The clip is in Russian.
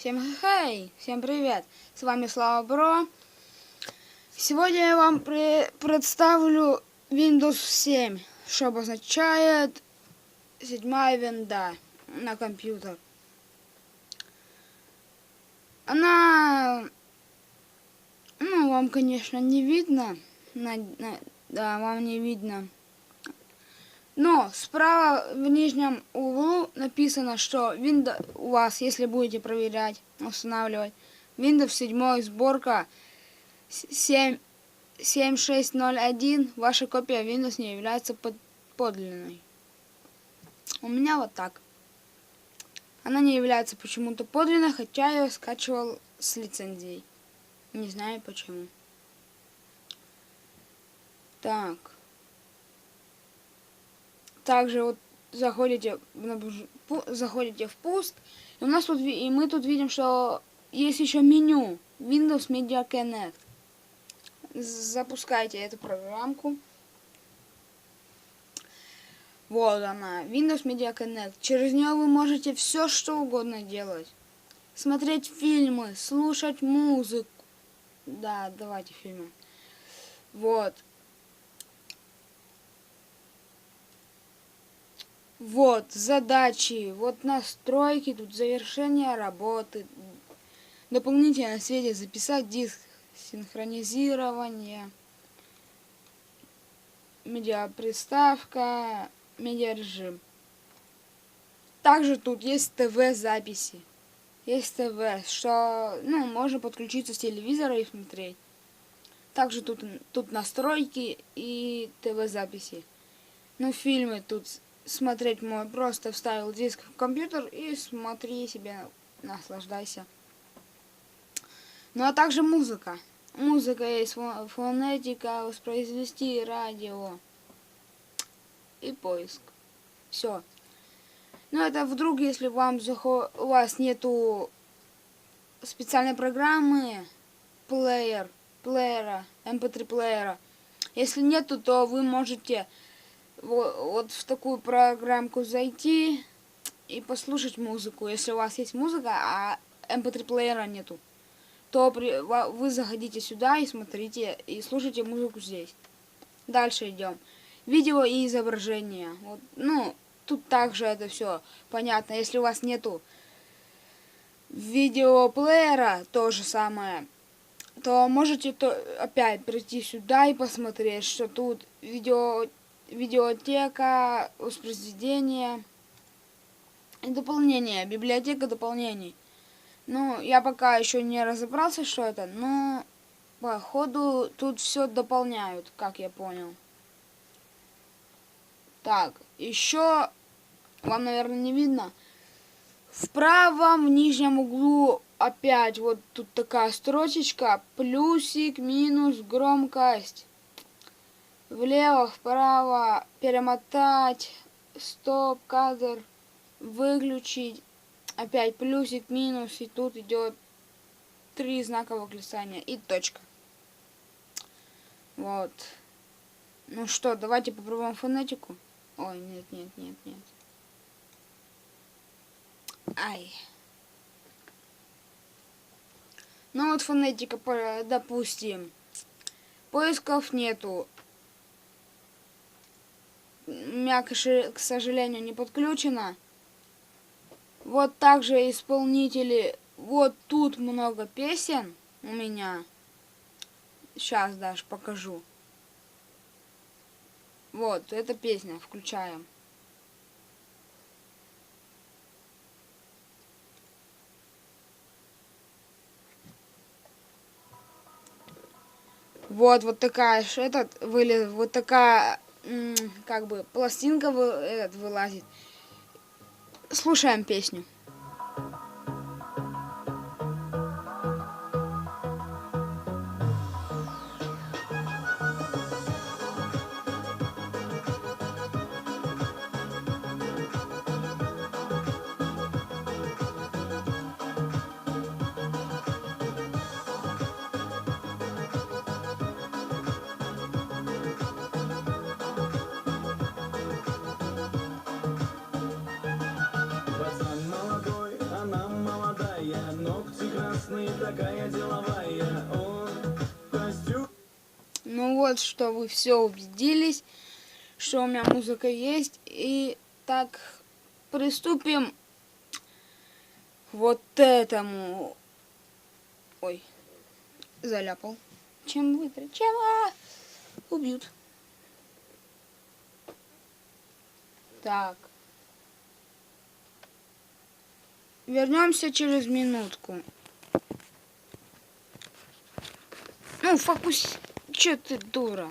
Всем хей, всем привет! С вами Слава Бро. Сегодня я вам представлю Windows 7, что обозначает седьмая винда на компьютер. Она, ну, вам, конечно, не видно, на- на- да, вам не видно. Но справа в нижнем углу написано, что Windows у вас, если будете проверять, устанавливать, Windows 7 сборка 7, 7601, ваша копия Windows не является под, подлинной. У меня вот так. Она не является почему-то подлинной, хотя я ее скачивал с лицензией. Не знаю почему. Так. Также вот заходите, заходите в пуст, и у нас тут и мы тут видим, что есть еще меню Windows Media Connect. Запускайте эту программку. Вот она, Windows Media Connect. Через нее вы можете все что угодно делать. Смотреть фильмы, слушать музыку. Да, давайте фильмы. Вот. Вот, задачи, вот настройки, тут завершение работы, дополнительно на свете записать диск, синхронизирование, медиаприставка, медиарежим. Также тут есть ТВ-записи. Есть ТВ, что, ну, можно подключиться с телевизора и смотреть. Также тут, тут настройки и ТВ-записи. Ну, фильмы тут смотреть мой просто вставил диск в компьютер и смотри себе, наслаждайся. Ну а также музыка. Музыка есть, фо- фонетика, воспроизвести радио и поиск. Все. Ну это вдруг, если вам у вас нету специальной программы, плеер, плеера, mp3 плеера. Если нету, то вы можете вот, вот в такую программку зайти и послушать музыку. Если у вас есть музыка, а mp3 плеера нету, то при- вы заходите сюда и смотрите и слушайте музыку здесь. Дальше идем. Видео и изображение. Вот, ну, тут также это все понятно. Если у вас нету видеоплеера, то же самое, то можете то, опять прийти сюда и посмотреть, что тут видео видеотека, воспроизведение и дополнение, библиотека дополнений. Ну, я пока еще не разобрался, что это, но походу тут все дополняют, как я понял. Так, еще вам, наверное, не видно. В правом нижнем углу опять вот тут такая строчечка, плюсик, минус, громкость влево, вправо, перемотать, стоп, кадр, выключить, опять плюсик, минус, и тут идет три знака восклицания и точка. Вот. Ну что, давайте попробуем фонетику. Ой, нет, нет, нет, нет. Ай. Ну вот фонетика, допустим. Поисков нету меня, к сожалению, не подключено. Вот также исполнители. Вот тут много песен у меня. Сейчас даже покажу. Вот, эта песня, включаем. Вот, вот такая этот вылез, вот такая как бы пластинка вы, этот, вылазит. Слушаем песню. Ну вот, что вы все убедились, что у меня музыка есть. И так приступим вот этому. Ой, заляпал. Чем вытрать? Чем? А! Убьют. Так. Вернемся через минутку. Ну, фокус... Че ты дура?